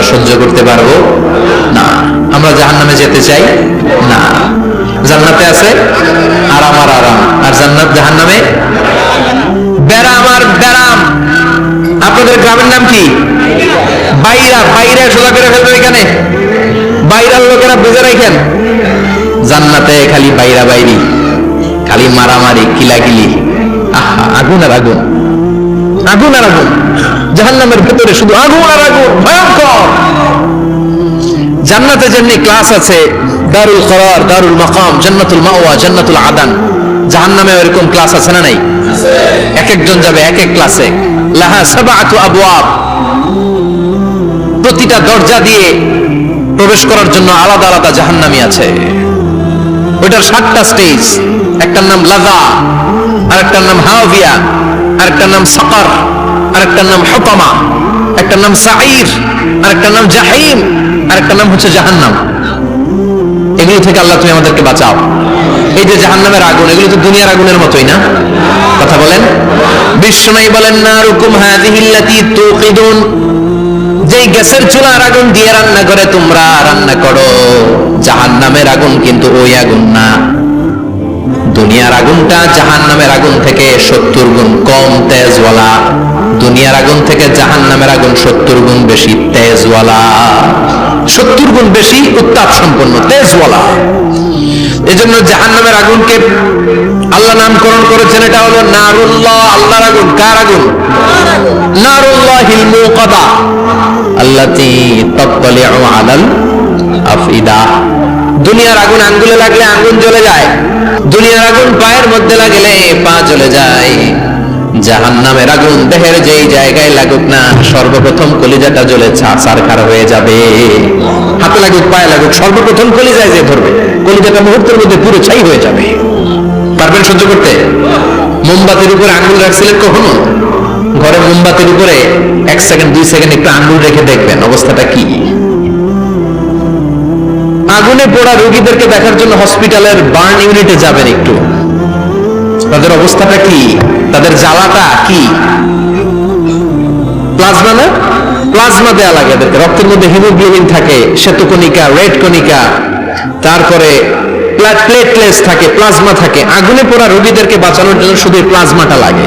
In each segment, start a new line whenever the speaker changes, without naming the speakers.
আমরা সহ্য করতে পারব? না। আমরা জাহান্নামে যেতে চাই? না। জান্নাতে আছে? আরাম আর আরাম। আর জান্নাত জাহান্নামে? ব্যারাম আর ব্যারাম আপনাদের গ্রামের নাম কি? বাইরা। বাইরে সোজা করে ফেলবে এখানে। বাইরার লোকেরা বুঝে রাখেন। জান্নাতে খালি বাইরা বাইরি। খালি মারামারি, কিলাকিলি। আহা, আগুন আর আগুন। আগুন আর আগুন। জাহান্নামের ভেতরে শুধু আগুন আর আগুন, ভয়ঙ্কর। জান্নাতে যেমনি ক্লাস আছে, দারুল করার, দারুল মাকাম, জান্নাতুল মাওয়া, জান্নাতুল আদান। জাহান্নামে এরকম ক্লাস আছে না নাই? এক একজন যাবে এক এক ক্লাসে লাহা সাবাআতু আবওয়াব। প্রতিটা দরজা দিয়ে প্রবেশ করার জন্য আলাদা আলাদা জাহান্নামি আছে। ওইটার সাতটা স্টেজ একটার নাম লাজা, আরেকটার নাম হাওভিয়া আরেকটার নাম সাকার। আরেকটার নাম হতামা একটার নাম সাঈর, আরেকটার নাম জাহিম, আরেকটার নাম হচ্ছে জাহান্নাম। এগুলো থেকে আল্লাহ তুমি আমাদেরকে বাঁচাও। এই যে জাহান্নামের আগুন, এগুলো তো দুনিয়ার আগুনের মতোই না? কথা বলেন। বিশ্বনয় বলেন না রুকুম হাদিহিল্লাতি তুকিদুন যেই গ্যাসের চুলার আগুন দিয়ে রান্না করে, তোমরা রান্না করো। জাহান্নামের আগুন কিন্তু ওই আগুন না। দুনিয়ার আগুনটা জাহান্নামের আগুন থেকে সত্তর গুণ কম তেজওয়ালা। দুনিয়ার আগুন থেকে জাহান্নামের আগুন সত্তর গুণ বেশি তেজওয়ালা। সত্তর গুণ বেশি উত্তাপ সম্পন্ন তেজওয়ালা। এজন্য জাহান্নামের আগুনকে আল্লাহ নামকরণ করেছেন, এটা হলো নারুল্লাহ, আল্লাহর আগুন। কার আগুন? নারুল্লাহিল মুকাদা। আল্লাতী তাত্তালিউ আলাল আফইদা। দুনিয়ার আগুন আঙ্গুলে লাগলে আঙ্গুল জ্বলে যায়। দুনিয়ার আগুন পায়ের মধ্যে লাগলে পা জ্বলে যায়। জাহান্নামের আগুন দেহের যেই জায়গায় লাগুক না, সর্বপ্রথম কলিজাটা জ্বলে সারখার হয়ে যাবে। হাতে লাগুক, পায়ে লাগুক, সর্বপ্রথম কলিজায় যে ধরবে, কলিজাটা মুহূর্তের মধ্যে পুরো ছাই হয়ে যাবে। পারবেন সহ্য করতে? মোমবাতির উপরে আঙ্গুল রাখছিলেন কখনো? ঘরে মোমবাতির উপরে এক সেকেন্ড, দুই সেকেন্ড একটু আঙ্গুল রেখে দেখবেন, অবস্থাটা কি? আগুনে পোড়া রোগীদেরকে দেখার জন্য হসপিটালের বার্ন ইউনিটে যাবেন একটু। তাদের অবস্থাটা কি? তাদের জ্বালাটা কি? প্লাজমা না? প্লাজমা দেয়া লাগে এদেরকে। রক্তের মধ্যে হিমোগ্লোবিন থাকে, শ্বেতকণিকা, রেড কণিকা, তারপরে প্লেটলেস থাকে, প্লাজমা থাকে। আগুনে পোড়া রোগীদেরকে বাঁচানোর জন্য শুধু প্লাজমাটা লাগে।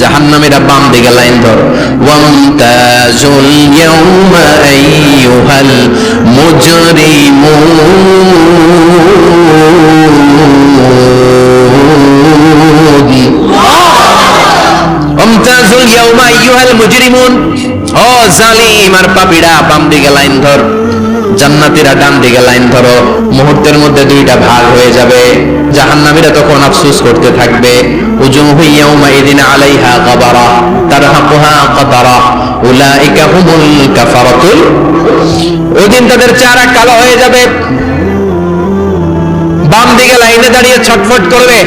জাহান্নামীরা বাম দিকে লাইন ধর। ওয়ামতাজুল ইয়াউমা আইয়ুহাল মুজরিমুন। ওয়ামতাজুল ইয়াউমা আইয়ুহাল মুজরিমুন। ও জালিম আর পাপীরা বাম দিকে লাইন ধর। জান্নাতীরা ডান দিকে লাইন ধরো, মুহূর্তের মধ্যে দুইটা ভাগ হয়ে যাবে। জাহান্নামীরা তখন আফসোস করতে থাকবে উজুহু আলাইহা উলাইকা হুমুল কাফারাতুল ওদিন তাদের চেহারা কালো হয়ে যাবে। বাম দিকে লাইনে দাঁড়িয়ে ছটফট করবে,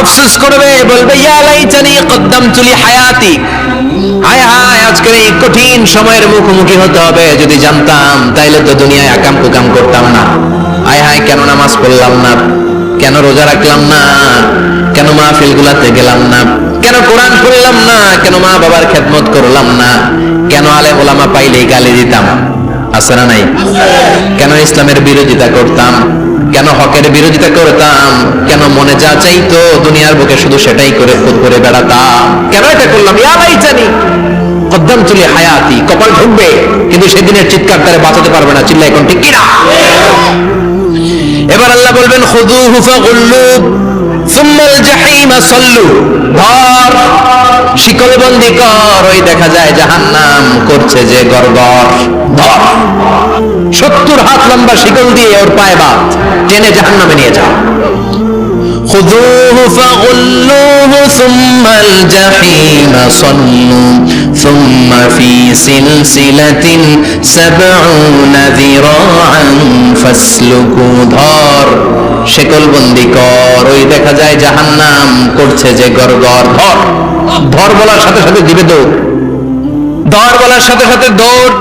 আফসোস করবে, বলবে, ইয়া লাইতানি কদ্দামতু লি হায়াতি। হায় হায়, আজকের এই কঠিন সময়ের মুখোমুখি হতে হবে, যদি জানতাম, তাইলে তো দুনিয়ায় আকাম কুকাম করতাম না। হায় হায়, কেন নামাজ পড়লাম না? কেন রোজা রাখলাম না? কেন মাহফিল গুলাতে গেলাম না? কেন কোরআন পড়লাম না? কেন মা বাবার খেদমত করলাম না? কেন আলেম ওলামা পাইলেই গালি দিতাম? আছে না নাই? কেন ইসলামের বিরোধিতা করতাম? কেন হকের বিরোধিতা করতাম? কেন মনে যা চাইতো দুনিয়ার বুকে শুধু সেটাই করে খুদ করে বেড়াতাম? কেন এটা করলাম? ইয়ালাই জানি কদ্দাম চলে হায়াতি, কপাল ঢুকবে, কিন্তু সেদিনের চিৎকার তারে বাঁচাতে পারবে না। চিল্লা ঠিক কিনা? এবার আল্লাহ বলবেন, খুদুহু ফাগুল্লু, সুম্মাল জাহিমা সল্লু। ধর শিকল শিকলবন্দি কর, ওই দেখা যায় জাহান্নাম করছে যে গরগর ধর। সত্তর হাত লম্বা শিকল দিয়ে ওর পায়ে বাত টেনে জাহান্নামে নিয়ে যাও خذوه فغلوه ثم الجحيم صلوا ثم في سلسلة سبعون ذراعا فاسلكوا ধর শেকল বন্দি কর ওই দেখা যায় জাহান্নাম করছে যে গরগর ধর ধর বলার সাথে সাথে দিবে দৌড় ধর বলার সাথে সাথে দৌড়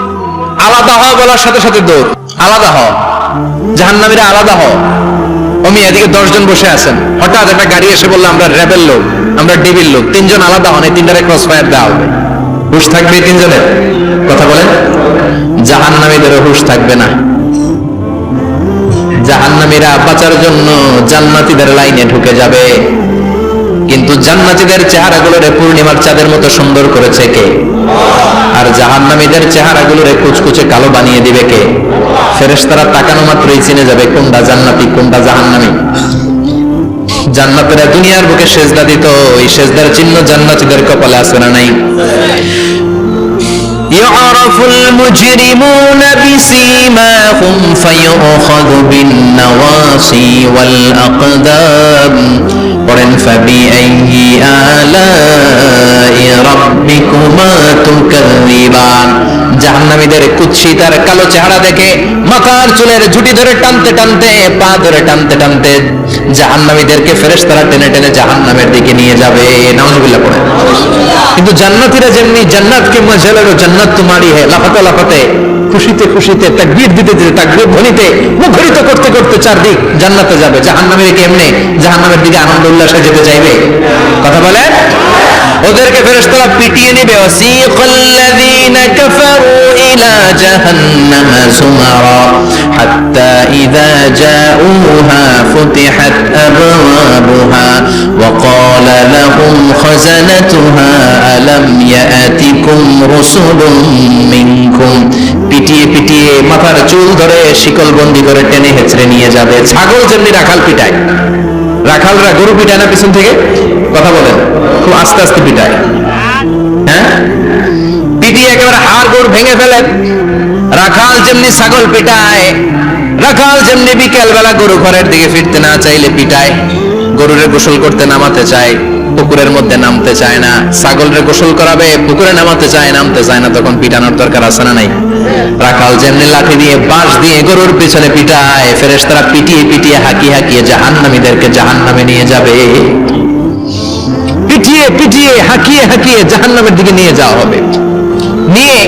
আলাদা হ বলার সাথে সাথে দৌড়। আলাদা হ জাহান্নামীরা আলাদা হ অমি, এদিকে দশজন বসে আছেন। হঠাৎ একটা গাড়ি এসে বলল, আমরা র্যাবের লোক, আমরা ডিবির লোক। তিনজন আলাদা হন, এই তিনটারে ক্রস ফায়ার দেওয়া হবে। হুশ থাকবে এই তিনজনের কথা বলেন। জাহান্নামীদেরও হুশ থাকবে না। জাহান্নামীরা বাঁচার জন্য জান্নাতীদের লাইনে ঢুকে যাবে। কিন্তু জান্নাতীদের চেহারাগুলোরে পূর্ণিমার চাঁদের মতো সুন্দর করেছে কে আর জাহান্নামীদের চেহারাগুলোরে কুচকুচে কালো বানিয়ে দিবে কে ফেরেশতারা তাকানো মাত্রই চিনে যাবে কোনটা জান্নাতি কোনটা জাহান্নামী জান্নাতেরা দুনিয়ার বুকে সেজদা দিত এই সেজদার চিহ্ন জান্নাতীদের কপালে আছে না নাই يعرف المجرمون بسيماهم فيؤخذ بالنواصي والأقدام পড়েন জাহান্নামীদের কালো চেহারা দেখে মাথার চুলের ঝুটি ধরে টানতে টানতে, পা ধরে টানতে টানতে জাহান্নামীদেরকে টেনে টেনে জাহান্নামের দিকে নিয়ে যাবে। নাউজুবিল্লাহ পড়েন কিন্তু জান্নাতিরা যেমনি, জান্নাতকে মজা লাগো জান্নাত তোমারই হে। লাফাতে লাফাতে খুশিতে খুশিতে তা তাকবির দিতে দিতে তা তাকবির ধ্বনিতে মুখরিত করতে করতে চারদিক জান্নাতে যাবে। জাহান নামের কেমনে? জাহান নামের দিকে আনন্দ উল্লাসে যেতে চাইবে। কথা বলে ওদেরকে ফেরেশতারা পিটিয়ে নেবে। ওয়াসিকাল্লাযীনা কাফারু ইলা জাহান্নাম সুমারা হাত্তা ইযা জাউহা ফুতিহাত আবওয়াবুহা। لهم خزنتها ألم يأتكم رسل منكم পিটিয়ে পিটিয়ে মাথার চুল ধরে শিকল বন্দি করে টেনে হেঁচড়ে নিয়ে যাবে ছাগল যেমনি রাখাল পিটায় রাখালরা গরু পিটায় না পিছন থেকে কথা বলেন খুব আস্তে আস্তে পিটায় হ্যাঁ পিটিয়ে একেবারে হাড় গোড় ভেঙে ফেলে রাখাল যেমনি ছাগল পিটায় রাখাল যেমনি বিকেল বেলা গরু ঘরের দিকে ফিরতে না চাইলে পিটায় গরুরে গোসল করতে নামাতে চায়, পুকুরের মধ্যে নামতে চায় না। ছাগলের গোসল করাবে, পুকুরে নামাতে চায়, নামতে চায় না, তখন পিটানোর দরকার আছে না নাই? রাখাল যেমনি লাঠি দিয়ে বাঁশ দিয়ে গরুর পিছনে পিটায় ফেরেস তারা পিটিয়ে পিটিয়ে হাঁকিয়ে হাঁকিয়ে জাহান্নামীদেরকে জাহান্নামে নিয়ে যাবে। পিটিয়ে পিটিয়ে হাঁকিয়ে হাঁকিয়ে জাহান্নামের দিকে নিয়ে যাওয়া হবে। নিয়ে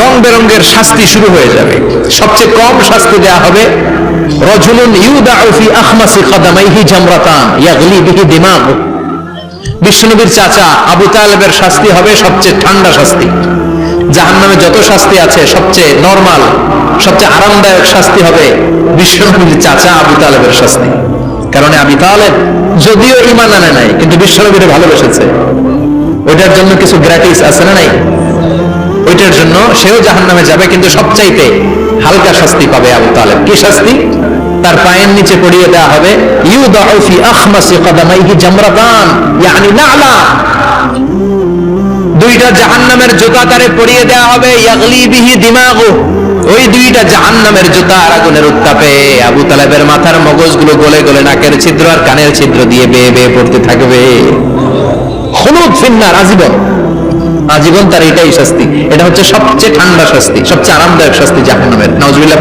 রং বেরঙ্গের শাস্তি শুরু হয়ে যাবে। সবচেয়ে কম শাস্তি দেয়া হবে, রজুলুন ইউদাউ আখমাসি কদামাইহি জামরাতান ইয়াগলি বিহি দিমাগু। বিশ্বনবীর চাচা আবু তালেবের শাস্তি হবে সবচেয়ে ঠান্ডা শাস্তি। জাহান্নামে যত শাস্তি আছে, সবচেয়ে নরমাল, সবচেয়ে আরামদায়ক শাস্তি হবে বিশ্বনবীর চাচা আবু তালেবের শাস্তি। কারণ আবি তালেব যদিও ইমান আনে নাই, কিন্তু বিশ্বনবীরে ভালোবেসেছে। ওইটার জন্য কিছু গ্র্যাটিস আছে না নাই? ওইটার জন্য সেও জাহান নামে যাবে, কিন্তু সবচাইতে হালকা শাস্তি পাবে আবু তালেব। কি শাস্তি? তার পায়ের নিচে পড়িয়ে দেওয়া হবে, ইউদাউ ফি আখমাসি নালা। দুইটা জুতা তারে দেওয়া হবে ওই দুইটা জাহান্নামের জুতা আর আগুনের উত্তাপে আবু তালেবের মাথার মগজগুলো গলে গলে নাকের ছিদ্র আর কানের ছিদ্র দিয়ে বেয়ে বেয়ে পড়তে থাকবে। হলুদ ফিন্নার, আজীবন। আজীবন তার এটাই শাস্তি। এটা হচ্ছে সবচেয়ে ঠান্ডা শাস্তি সবচেয়ে আরামদায়ক শাস্তি জাহান্নামের। নাউজুবিল্লাহ